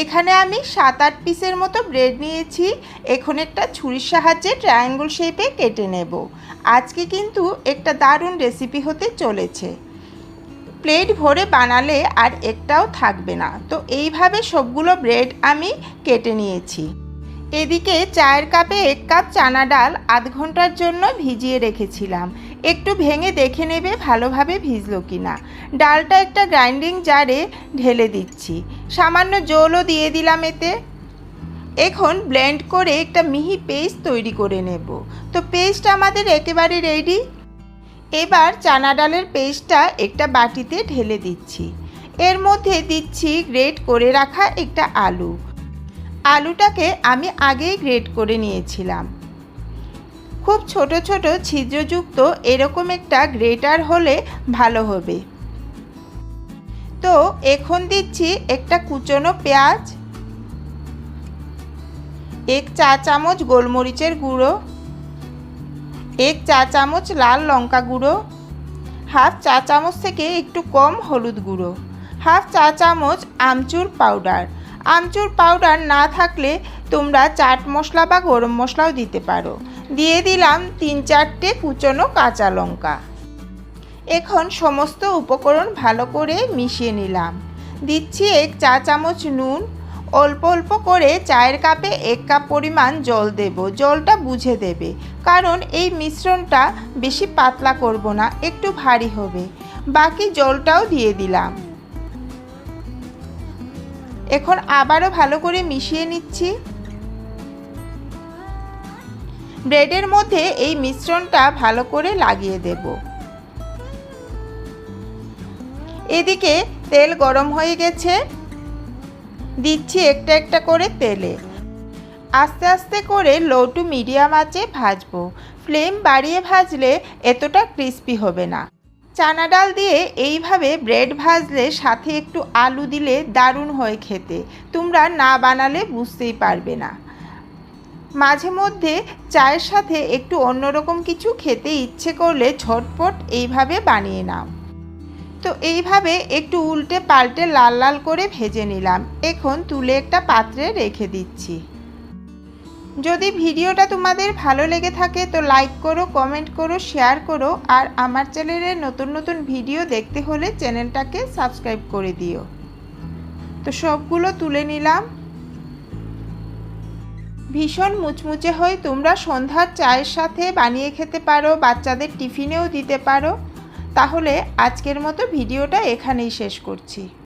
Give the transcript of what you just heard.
এখানে আমি সাত আট পিসের মতো ব্রেড নিয়েছি। এখন একটা ছুরির সাহায্যে ট্রায়াঙ্গল শেপে কেটে নেব। আজকে কিন্তু একটা দারুণ রেসিপি হতে চলেছে। প্লেট ভরে বানালে আর একটাও থাকবে না। তো এইভাবে সবগুলো ব্রেড আমি কেটে নিয়েছি। এদিকে চায়ের কাপে এক কাপ চানা ডাল আধ ঘণ্টার জন্য ভিজিয়ে রেখেছিলাম। একটু ভেঙে দেখে নেবে ভালোভাবে ভিজলো কি না ডালটা একটা গ্রাইন্ডিং জারে ঢেলে দিচ্ছি। সামান্য জলও দিয়ে দিলাম এতে। এখন ব্লেন্ড করে একটা মিহি পেস্ট তৈরি করে নেব। তো পেস্ট আমাদের একেবারে রেডি। এবার চানা ডালের পেস্টটা একটা বাটিতে ঢেলে দিচ্ছি। এর মধ্যে দিচ্ছি গ্রেট করে রাখা একটা আলু। আলুটাকে আমি আগেই গ্রেট করে নিয়েছিলাম। খুব ছোট ছোট ছিদ্রযুক্ত এরকম একটা গ্রেটার হলে ভালো হবে। তো এখন দিচ্ছি একটা কুচনো পেঁয়াজ, এক চা চামচ গোলমরিচের গুঁড়ো, এক চা চামচ লাল লঙ্কা গুঁড়ো, হাফ চা চামচ থেকে একটু কম হলুদ গুঁড়ো, হাফ চা চামচ আমচুর পাউডার। আমচুর পাউডার না থাকলে তোমরা চাট মশলা বা গরম মশলাও দিতে পারো। দিয়ে দিলাম তিন চারটে কুচনো কাঁচা লঙ্কা। এখন সমস্ত উপকরণ ভালো করে মিশিয়ে নিলাম। দিচ্ছি এক চা চামচ নুন। অল্প অল্প করে চায়ের কাপে এক কাপ পরিমাণ জল দেব। জলটা বুঝে দেবে। কারণ এই মিশ্রণটা বেশি পাতলা করব না, একটু ভারী হবে। বাকি জলটাও দিয়ে দিলাম। এখন আবারও ভালো করে মিশিয়ে নিচ্ছি। ব্রেডের মধ্যে এই মিশ্রণটা ভালো করে লাগিয়ে দেব। এদিকে তেল গরম হয়ে গেছে। দিচ্ছি একটা একটা করে তেলে। আস্তে আস্তে করে লো টু মিডিয়াম আঁচে ভাজবো। ফ্লেম বাড়িয়ে ভাজলে এতটা ক্রিস্পি হবে না। চানা ডাল দিয়ে এইভাবে ব্রেড ভাজলে সাথে একটু আলু দিলে দারুণ হয় খেতে। তোমরা না বানালে বুঝতেই পারবে না। মাঝে মধ্যে চায়ের সাথে একটু অন্যরকম কিছু খেতে ইচ্ছে করলে ঝটপট এইভাবে বানিয়ে নাও। তো এইভাবে একটু উল্টে পাল্টে লাল লাল করে ভেজে নিলাম। এখন তুলে একটা পাত্রে রেখে দিচ্ছি। যদি ভিডিওটা তোমাদের ভালো লেগে থাকে তো লাইক করো কমেন্ট করো শেয়ার করো, আর আমার চ্যানেলের নতুন নতুন ভিডিও দেখতে হলে চ্যানেলটাকে সাবস্ক্রাইব করে দিও। তো সবগুলো তুলে নিলাম। ভীষণ মুচমুচে হয়ে তোমরা সন্ধ্যার চায়ের সাথে বানিয়ে খেতে পারো, বাচ্চাদের টিফিনেও দিতে পারো। তাহলে আজকের মতো ভিডিওটা এখানেই শেষ করছি।